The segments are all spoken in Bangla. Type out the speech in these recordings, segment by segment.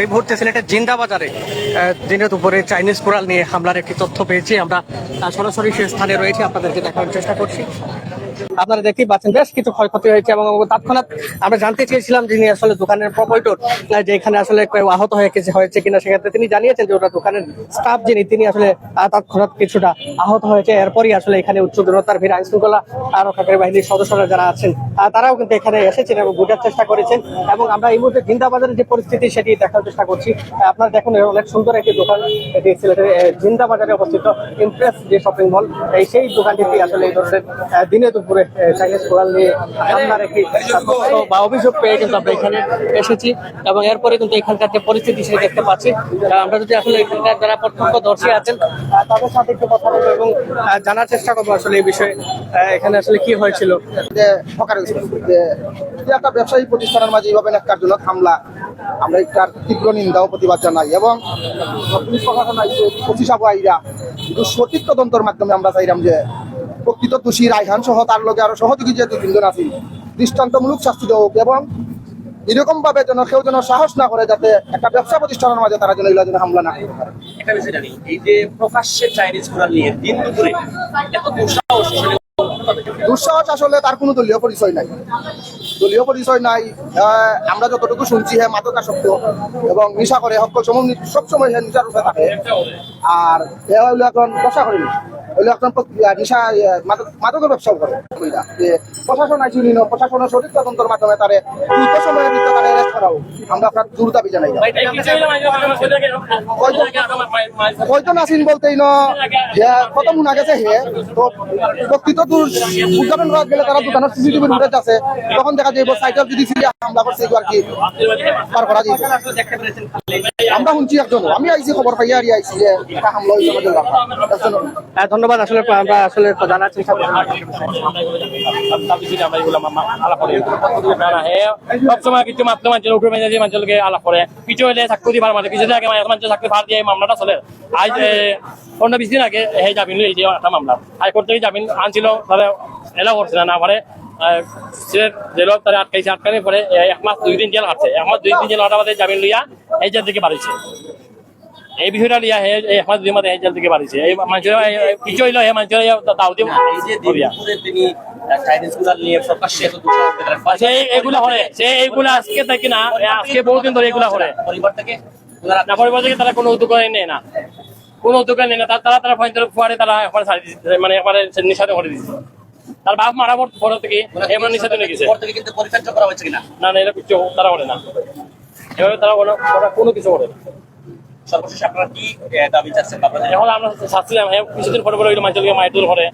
এই মুহূর্তে সিলেটের জিন্দা বাজারে দিনের দুপুরে চাইনিজ কোরাল নিয়ে হামলার একটি তথ্য পেয়েছি। আমরা সরাসরি সে স্থানে রয়েছে। আপনাদেরকে দেখানোর চেষ্টা করছি। আপনারা দেখতেই পাচ্ছেন, বেশ কিছু ক্ষয়ক্ষতি হয়েছে এবং তৎক্ষণাৎ আমরা জানতে চেয়েছিলাম যিনি আসলে দোকানের প্রপাইটর যে এখানে আসলে কেউ আহত হয়ে গেছে হয়েছে কিনা, সেক্ষেত্রে তিনি জানিয়েছেন যে ওটা দোকানের স্টাফ যিনি, তিনি আসলে তৎক্ষণাৎ কিছুটা আহত হয়েছে। এরপরই আসলে এখানে উচ্চ দূরতার ভিড় আইন শৃঙ্খলা রক্ষাকারী বাহিনীর সদস্যরা যারা আছেন তারাও কিন্তু এখানে এসেছেন এবং বোঝার চেষ্টা করেছেন। এবং আমরা এই মুহূর্তে জিন্দাবাজারের যে পরিস্থিতি, সেটি দেখার চেষ্টা করছি। আপনারা দেখুন অনেক সুন্দর একটি দোকান এটি সিলেটের জিন্দা বাজারে অবস্থিত ইমপ্রেস যে শপিং মল এই সেই দোকানটিতে আসলে এই ধরনের দিনে দুপুরে চাইনিজ কোরাল নিয়ে হামলার একটি বা অভিযোগ পেয়ে কিন্তু আমরা এখানে এসেছি এবং এরপরে কিন্তু এখানকার যে পরিস্থিতি সেটি দেখতে পাচ্ছি। আমরা যদি আসলে এখানকার যারা প্রত্যক্ষদর্শী আছেন তাদের সাথে একটু কথা বলব এবং জানার চেষ্টা করব আসলে এই বিষয়ে এখানে আসলে কি হয়েছিল। যে একটা ব্যবসায়ী প্রতিষ্ঠানের মাঝে এইভাবে ন্যাক্কারজনক হামলা। আমরা এটার তীব্র নিন্দা প্রতিবাদ জানাই এবং পুলিশ প্রশাসন পঁচিশ আবু কিন্তু সঠিক তদন্তের মাধ্যমে আমরা চাইলাম যে প্রকৃত দোষী রায়হান সহ তার লগে আরও সহযোগী যে দুই তিনজন আছে দৃষ্টান্তমূলক শাস্তি দেওয়া হোক এবং এরকম ভাবে যেন কেউ যেন সাহস না করে যাতে একটা ব্যবসা প্রতিষ্ঠানের মাঝে তারা যেন এগুলো যেন হামলা না এই যে প্রকাশ্যে চাইনিজ নিয়ে দিন দুপুরে এত দুঃসাহস দুঃসাহস আসলে তার কোনো দলীয় পরিচয় নাই। দলীয় পরিচয় নাই আমরা যতটুকু শুনছি হ্যাঁ মাদকাসক্ত এবং নিশা করে সকল সময় সবসময় হ্যাঁ নিশার রূপে থাকে। আর এ হইল এখন ব্যবসা করেনি হইল এখন নিশা মাদকের ব্যবসাও করে। প্রশাসন আইসি নিন প্রশাসনের সঠিক তদন্তের মাধ্যমে তারে সময়ের ভিতরে তারে অ্যারেস্ট করা হোক আমরা আপনার দ্রুত দাবি জানাই। কয়জন? আসিন বলতেই ন যে কত মুন গেছে হে তো প্রকৃত দূর উদ্যাপন করা গেলে তারা দোকানের সিসিটিভি ফুটেজ আছে। তখন দেখা যাইব সাইটার যদি সিরিয়া হামলা করছে আর কি পার করা যাইব আমরা শুনছি একজন আমি আইছি খবর পাইয়া আর আইছি যে এটা হামলা হয়েছে আমাদের। একজন আহ, ধন্যবাদ। আসলে আমরা আসলে জানার চেষ্টা করছি সবসময় কিছু মাত্র মানুষের উপরে মেজে দিয়ে মানুষকে আলাপ করে। কিছু হলে মানে কিছু আগে দিয়ে মামলাটা চলে। আজ পনেরো বিশ দিন আগে সেই জামিন এই যে একটা মামলা। হাইকোর্ট থেকে জামিন আনছিল, তাহলে এলাও করছিল না পরে। সিলেট তারা আটকাইছে আটকানি পরে একমাস এক মাস দুই দিন জেল হাঁটছে। এক মাস দুই দিন জেল হাঁটা জামিন লইয়া এই জেল থেকে বাড়িছে এই বিষয়টা হে এই মাস দুই এই জেল থেকে বাড়িছে। এই মানুষের কিছু হইল মানুষের তিনি সে এইগুলা আজকে থেকে না আজকে বহুদিন ধরে এগুলা করে। পরিবার থেকে ওনারা না পরিবার থেকে তারা কোনো উদ্যোগ নেয় না। কোনো উদ্যোগ নেয় না তারা তারা পয়েন্টের ফুয়ারে তারা এখন ছাড়ি দিচ্ছে মানে একবারে নিষেধ করে দিচ্ছে তার বাপ মারা পর থেকে এমন নিষেধ নিয়ে গেছে। কিন্তু পরিচর্যা করা হয়েছে কিনা? না না এটা কিছু তারা করে না। এভাবে তারা কোনো কোনো কিছু করে না। সর্বশেষ আপনারা কি দাবি চাচ্ছেন আপনাদের? এখন আমরা শাস্তিলাম হ্যাঁ কিছুদিন পরে পরে ওই মানুষকে মায়ের দূর করে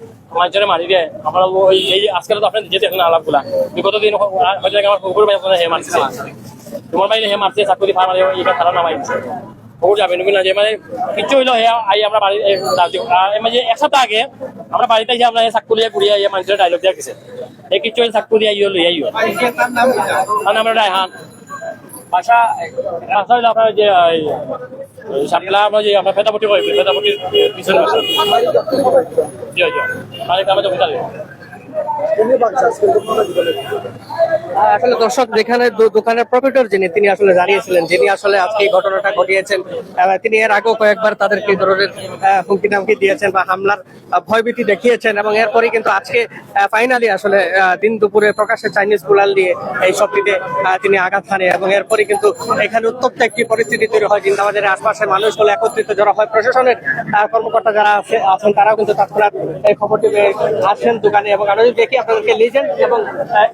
মানুষের মারি দেয়। আমরা ওই এই আজকে তো আপনি যেতে এখন আলাপগুলা। বিগত দিন হয়তো আমার কুকুর মাই হে মারছে তোমার বাইরে হে মারছে চাকরি ফার মারে এইটা নামাই দিচ্ছে যাবে নাকি না যে মানে কিচ্ছু হইল হে আই আমরা বাড়ি মানে এক সপ্তাহ আগে আমরা বাড়িতে যে আমরা চাকুলিয়া কুড়িয়া এই মানুষের ডায়লগ দিয়া গেছে। এই কিচ্ছু চাকুলিয়া ইয়ে লইয়া ইয়ে তার নাম হলো রায়হান। ভাষা আচ্ছা হইল আপনার যে সাতলা আমরা যে আমরা ফেতাপটি করি ফেতাপটির পিছনে বসে জি জি। মানে আমরা তো আসলে দর্শক, যেখানে দোকানের প্রফিটর যিনি, তিনি আসলে জানিয়েছিলেন যিনি আসলে আজকে এই ঘটনাটা ঘটিয়েছেন তিনি এর আগেও কয়েকবার তাদেরকে ধরনের হুমকি টামকি দিয়েছেন বা হামলার ভয়ভীতি দেখিয়েছেন এবং এরপরেই কিন্তু আজকে ফাইনালি আসলে দিন দুপুরে প্রকাশ্যে চাইনিজ গুলাল দিয়ে এই সবটিতে তিনি আঘাত হানে এবং এরপরে কিন্তু এখানে উত্তপ্ত একটি পরিস্থিতি তৈরি হয়। জিন্দাবাজারের আশপাশের মানুষগুলো একত্রিত জড়ো হয়, প্রশাসনের কর্মকর্তা যারা আছে, আছেন, তারাও কিন্তু তৎক্ষণাৎ এই খবরটি আসেন দোকানে এবং যদি দেখি আপনাদেরকে লিজেন্ড এবং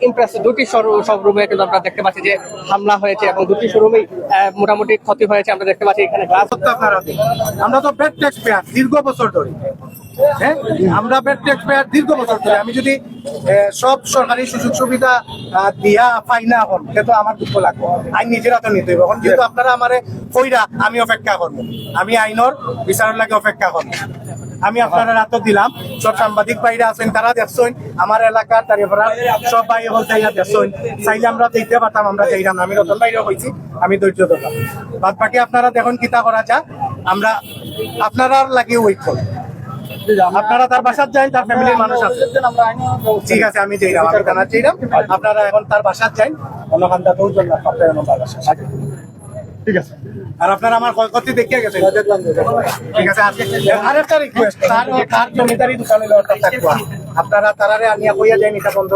ইমপ্রেস দুটি শোরুমে কিন্তু আমরা দেখতে পাচ্ছি যে হামলা হয়েছে এবং দুটি শোরুমেই মোটামুটি ক্ষতি হয়েছে। আমরা দেখতে পাচ্ছি এখানে গ্লাস আমরা তো পেড ট্যাক্স পেয়ার দীর্ঘ বছর ধরে। হ্যাঁ? আমরা পেড ট্যাক্স পেয়ার দীর্ঘ বছর ধরে। আমি যদি সব সরকারি সুযোগ সুবিধা দিয়া পাই না সে তো আমার দুঃখ লাগবে। আইন নিজেরা তো নিতে এখন যেহেতু আপনারা আমারে কইরা আমি অপেক্ষা করব। আমি আইনর বিচারের লাগে অপেক্ষা করব। আমি আপনারা রাত দিলাম। সব সাংবাদিক বাইরে আছেন, তারা দেখছেন। আমার এলাকার তারপর সব বাইরে বলতে দেখছেন। চাইলে আমরা দেখতে পারতাম, আমরা যাইলাম না। আমি রতন বাইরে হয়েছি আমি ধৈর্য ধরলাম। বাদ বাকি আপনারা দেখুন কিতা করা যা আমরা আপনারা লাগে ওয়েট করি আপনারা তার বাসার যান তার ফ্যামিলির মানুষ আছে। ঠিক আছে, আমি যাইলাম, আমি থানার যাইলাম। আপনারা এখন তার বাসার যান অন্য খান্দা দৌড় আপনার বাসা আমার দেখিয়ে বন্ধ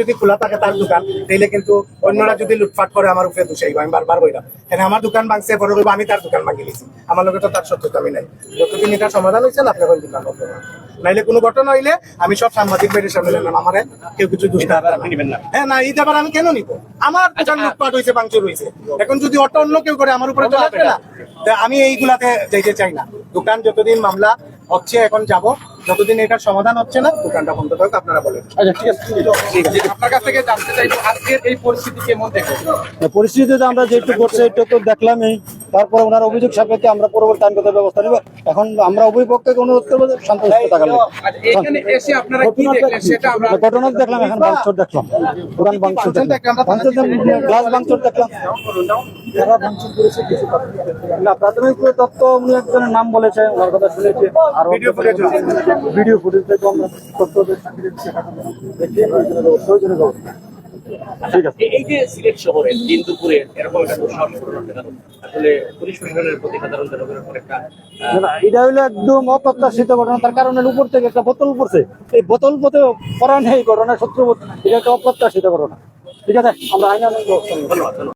যদি খোলা থাকে দোকান, তাইলে কিন্তু অন্যরা যদি লুটপাট করে, আমার উপরে দোষাইব আমি বারবার বইলাম কেন আমার দোকান ভাঙছে আমি তার দোকান ভাঙি আমার লগে তো তার সত্যতা আমি নাই। যতদিন এটা সমাধান হয়েছে আপনার দোকান। নাইলে কোনো ঘটনা হইলে আমি সব সাংবাদিক বাইরের সামনে নিলাম আমার কেউ কিছু দুষ্টা হ্যাঁ না এই ব্যাপার আমি কেন নিব? আমার দোকান লুটপাট হয়েছে ভাঙচুর হয়েছে এখন যদি অটো অন্য কেউ করে আমার উপরে চলে আসবে না। তা আমি এইগুলাতে যাইতে চাই না। দোকান যতদিন মামলা হচ্ছে এখন যাব। যতদিন এটার সমাধান হচ্ছে না দোকানটা বন্ধ করতে আপনারা বলেন। আচ্ছা ঠিক আছে আপনার কাছ থেকে জানতে চাইব আজকের এই পরিস্থিতি কেমন দেখে পরিস্থিতিতে আমরা যেটুকু করছে এটা তো দেখলামই। তারপরে ওনার অভিযোগ সাপেক্ষে আমরা পরবর্তী আইনগত ব্যবস্থা নেব। এখন আমরা উভয় পক্ষকে অনুরোধ করব শান্ত থাকার আমরা ঘটনা দেখলাম এখন ভাঙচুর দেখলাম। দোকান ভাঙচুর দেখলাম। গ্লাস ভাঙচুর দেখলাম। না। প্রাথমিক তথ্য উনি একজনের নাম বলেছে ওনার কথা শুনেছি। আর ভিডিও ফুটেজ থেকে আমরা। তথ্য দেখি প্রয়োজনীয় ঠিক আছে। এই- এই যে সিলেট শহরে দিন দুপুরে এরকম একটা দুঃসাহস ঘটনা আসলে পুলিশ প্রশাসনের প্রতি সাধারণ জনগণের উপর একটা না, না, এটা একদম অপ্রত্যাশিত ঘটনা। তার কারণের উপর থেকে একটা বোতল পড়ছে। এই বোতল পথে ঘটনা শত্রু এটা একটা অপ্রত্যাশিত ঘটনা। ঠিক আছে? আমরা আইন আনন্দ ধন্যবাদ।